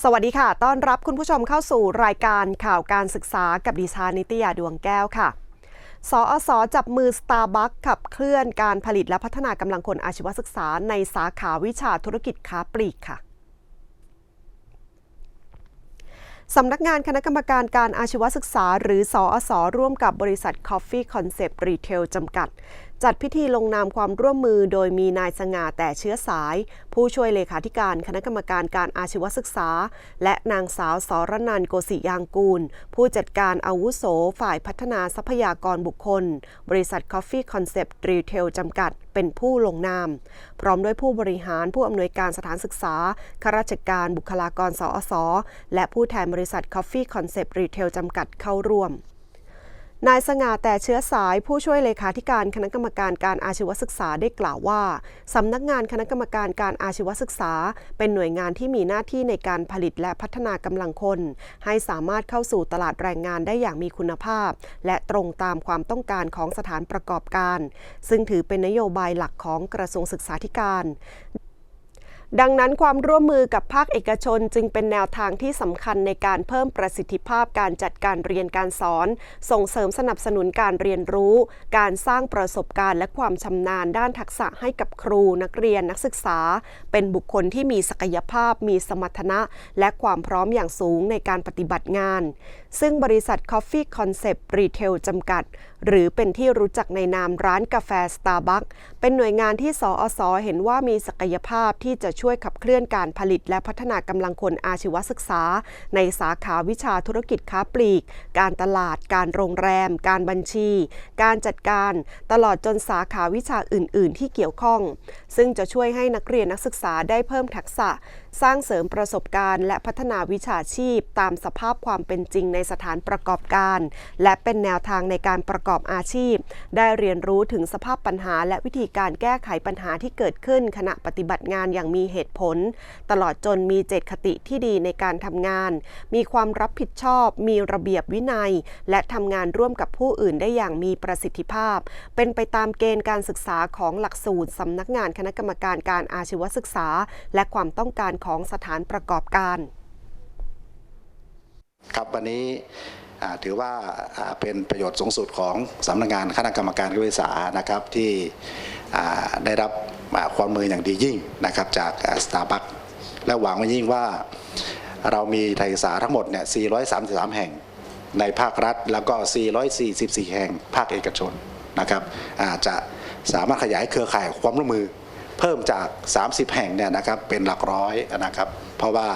สวัสดีค่ะ ต้อนรับคุณผู้ชมเข้าสู่รายการข่าวการศึกษากับดิฉันนิตยาดวงแก้วค่ะ สอสอจับมือ Starbucks ขับเคลื่อนการผลิตและพัฒนากำลังคนอาชีวศึกษาในสาขาวิชาธุรกิจค้าปลีกค่ะสำนักงานคณะกรรมการการอาชีวศึกษา หรือสอสอร่วมกับบริษัท Coffee Concept Retail จำกัด จัดพิธีลงนามความร่วมมือโดยมีนายสง่าแต่เชื้อสาย ผู้ช่วยเลขาธิการคณะกรรมการการอาชีวศึกษา และนางสาวสรนันโกศิยางกูล ผู้จัดการอาวุโสฝ่ายพัฒนาทรัพยากรบุคคล บริษัท Coffee Concept Retail จำกัด เป็นผู้ลงนาม พร้อมด้วยผู้บริหารผู้อำนวยการสถานศึกษาข้าราชการบุคลากรสอสและผู้แทนบริษัท Coffee Concept Retail จำกัดเข้าร่วม นายสง่าแต่เชื้อสายผู้ช่วยเลขาธิการคณะกรรมการการอาชีวศึกษาได้กล่าวว่า สำนักงานคณะกรรมการการอาชีวศึกษา เป็นหน่วยงานที่มีหน้าที่ในการผลิตและพัฒนากำลังคน ให้สามารถเข้าสู่ตลาดแรงงานได้อย่างมีคุณภาพ และตรงตามความต้องการของสถานประกอบการ ซึ่งถือเป็นนโยบายหลักของกระทรวงศึกษาธิการ ดังนั้นความร่วมมือกับภาคเอกชนจึงเป็นแนวทางที่สำคัญในการเพิ่มประสิทธิภาพการจัดการเรียนการสอน ส่งเสริมสนับสนุนการเรียนรู้ การสร้างประสบการณ์และความชำนาญด้านทักษะให้กับครูนักเรียนนักศึกษา เป็นบุคคลที่มีศักยภาพ มีสมรรถนะ และความพร้อมอย่างสูงในการปฏิบัติงาน ซึ่งบริษัท Coffee Concept Retail จำกัด หรือเป็นที่รู้จักในนามร้านกาแฟ Starbucks เป็นหน่วยงานที่สอสอเห็นว่ามีศักยภาพที่จะช่วยขับเคลื่อนการผลิตและพัฒนากำลังคนอาชีวศึกษา ในสาขาวิชาธุรกิจค้าปลีก การตลาด การโรงแรม การบัญชี การจัดการ ตลอดจนสาขาวิชาอื่น ๆ ที่เกี่ยวข้อง ซึ่งจะช่วยให้นักเรียนนักศึกษาได้เพิ่มทักษะ สร้างเสริมประสบการณ์ และพัฒนาวิชาชีพ ตามสภาพความเป็นจริงในสถานประกอบการ และเป็นแนวทางในการประกอบอาชีพ ได้เรียนรู้ถึงสภาพปัญหา และวิธีการแก้ไขปัญหาที่เกิดขึ้น ขณะปฏิบัติงานอย่างมีเหตุผล ตลอดจนมีเจตคติที่ดีในการทำงาน มีความรับผิดชอบ มีระเบียบวินัย และทำงานร่วมกับผู้อื่นได้อย่างมีประสิทธิภาพ เป็นไปตามเกณฑ์การศึกษาของหลักสูตรสำนักงานคณะกรรมการการอาชีวศึกษา และความต้องการของสถานประกอบการ ครับวันนี้ถือว่าเป็นประโยชน์สูงสุดของสำนักงานคณะกรรมการการศึกษานะครับที่ได้รับความมืออย่างดียิ่งนะครับจากสตาร์บัคและหวังว่ายิ่งว่าเรามีไทยศึกษาทั้งหมดเนี่ย 433 แห่งในภาครัฐ แล้วก็ 444 แห่งภาคเอกชนนะครับอ่าจะสามารถขยายเครือข่ายความร่วมมือ เพิ่มจาก 30 แห่งเนี่ยนะครับเป็นหลักร้อยนะครับ เพราะว่า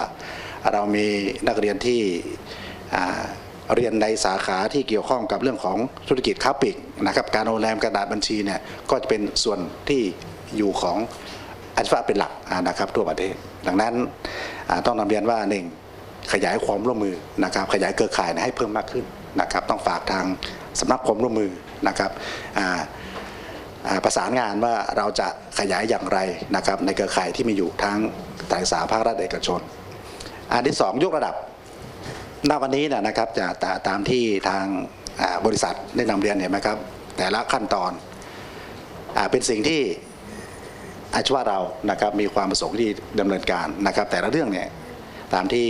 เรามีนักเรียนที่เรียนในสาขาที่เกี่ยวข้องกับเรื่องของธุรกิจค้าปลีกนะครับการโรงแรมกระดาษบัญชีเนี่ยก็จะเป็นส่วนที่อยู่ของอาชีวะเป็นหลักนะครับทั่วประเทศ ดังนั้นต้องนำเรียนว่าหนึ่งขยายความร่วมมือนะครับขยายเครือข่ายให้เพิ่มมากขึ้นนะครับต้องฝากทางสำนักความร่วมมือนะครับ ประสานงานว่าเราจะขยายอย่างไรนะครับในเครือข่ายที่มีอยู่ทั้งสายศึกาภาครัฐเอกชน อันที่สองยกระดับณวันนี้นะครับจะตาตามที่ทางบริษัทได้นำเรียนเห็นไหมครับ แต่ละขั้นตอนอเป็นสิ่งที่อาชีวะเรานะครับมีความประสงค์ที่ดำเนินการนะครับ แต่ละเรื่องเนี่ยตามที่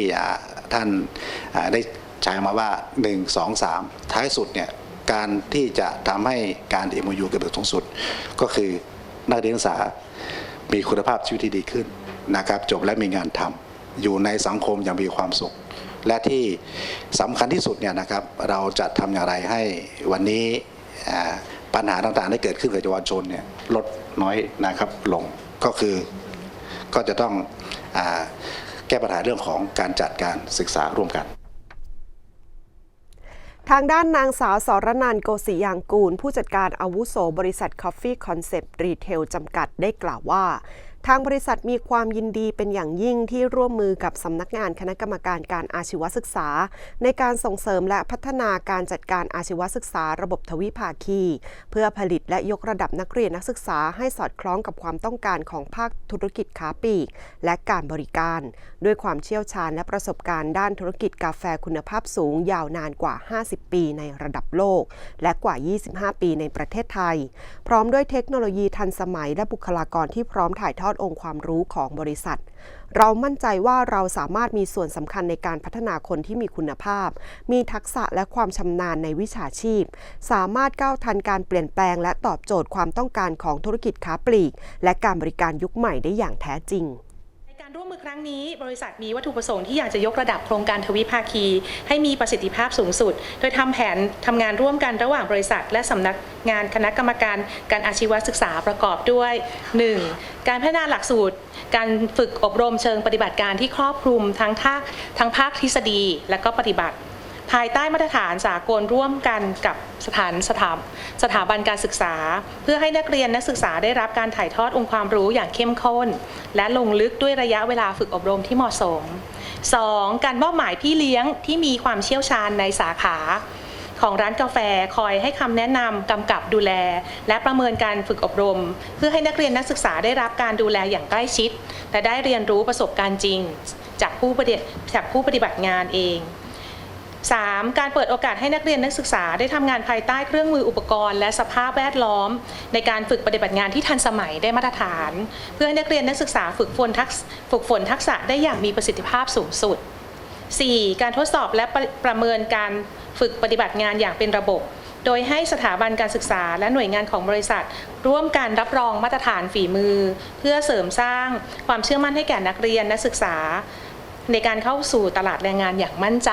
ท่านได้ใช้มาว่า 1 2 3 ท้ายสุดเนี่ย การที่จะทำให้การ MOU เกิดสูงสุด ก็คือนักเรียนนักศึกษามีคุณภาพชีวิตที่ดีขึ้นนะครับ จบและมีงานทำอยู่ในสังคมอย่างมีความสุข และที่สำคัญที่สุดเนี่ยนะครับ เราจะทำอย่างไรให้วันนี้ปัญหาต่างๆที่เกิดขึ้นกับเยาวชนเนี่ยลดน้อยนะครับลงก็คือก็จะต้องอแก้ปัญหาเรื่องของการจัดการศึกษาร่วมกัน ทางด้านนางสาวสรนันโกศิยางกูล ผู้จัดการอาวุโสบริษัท Coffee Concept Retail จำกัดได้กล่าวว่า ทางบริษัทมีความยินดีเป็นอย่างยิ่งที่ร่วมมือกับสำนักงานคณะกรรมการการอาชีวศึกษา ในการส่งเสริมและพัฒนาการจัดการอาชีวศึกษาระบบทวิภาคี เพื่อผลิตและยกระดับนักเรียนนักศึกษาให้สอดคล้องกับความต้องการของภาคธุรกิจค้าปลีก และการบริการ ด้วยความเชี่ยวชาญและประสบการณ์ด้านธุรกิจกาแฟคุณภาพสูงยาวนานกว่า 50 ปีในระดับโลก และกว่า 25 ปีในประเทศไทย พร้อมด้วยเทคโนโลยีทันสมัยและบุคลากรที่พร้อมถ่ายทอดองค์ความรู้ของบริษัท เรามั่นใจว่าเราสามารถมีส่วนสำคัญในการพัฒนาคนที่มีคุณภาพ มีทักษะและความชำนาญในวิชาชีพ สามารถก้าวทันการเปลี่ยนแปลงและตอบโจทย์ความต้องการของธุรกิจค้าปลีก และการบริการยุคใหม่ได้อย่างแท้จริง วมมือครั้งนี้บริษัทมีวัตถุประสงค์ที่อยากจะยกระดับโครงการทวิภาคี ให้มีประสิทธิภาพสูงสุด โดยทำแผนทำงานร่วมกันระหว่างบริษัท และสำนักงานคณะกรรมการการอาชีวศึกษาประกอบด้วย 1. การพัฒนาหลักสูตร การฝึกอบรมเชิงปฏิบัติการที่ครอบคลุมทั้งภาคทั้งภาคทฤษฎีและก็ปฏิบัติ ภายใต้มาตรฐานสากลร่วมกันกับสถานสถาสถาบันการศึกษา เพื่อให้นักเรียนนักศึกษาได้รับการถ่ายทอดองค์ความรู้อย่างเข้มข้น และลงลึกด้วยระยะเวลาฝึกอบรมที่เหมาะสม 2. การมอบหมายพี่เลี้ยงที่มีความเชี่ยวชาญในสาขาของร้านกาแฟคอยให้คำแนะนำกำกับดูแล และประเมินการฝึกอบรม เพื่อให้นักเรียนนักศึกษาได้รับการดูแลอย่างใกล้ชิด และได้เรียนรู้ประสบการณ์จริง จากผู้ปฏิจากผู้ปฏิบัติงานเอง 3. การเปิดโอกาสให้นักเรียนนักศึกษาได้ทำงานภายใต้เครื่องมืออุปกรณ์และสภาพแวดล้อม ในการฝึกปฏิบัติงานที่ทันสมัยได้มาตรฐาน เพื่อให้นักเรียนนักศึกษาฝึกฝนทักษฝึกฝนทักษะได้อย่างมีประสิทธิภาพสูงสุด 4. การทดสอบและประประเมินการฝึกปฏิบัติงานอย่างเป็นระบบ โดยให้สถาบันการศึกษาและหน่วยงานของบริษัท ร่วมการรับรองมาตรฐานฝีมือ เพื่อเสริมสร้างความเชื่อมั่นให้แก่นักเรียนนักศึกษา ในการเข้าสู่ตลาดแรงงานอย่างมั่นใจ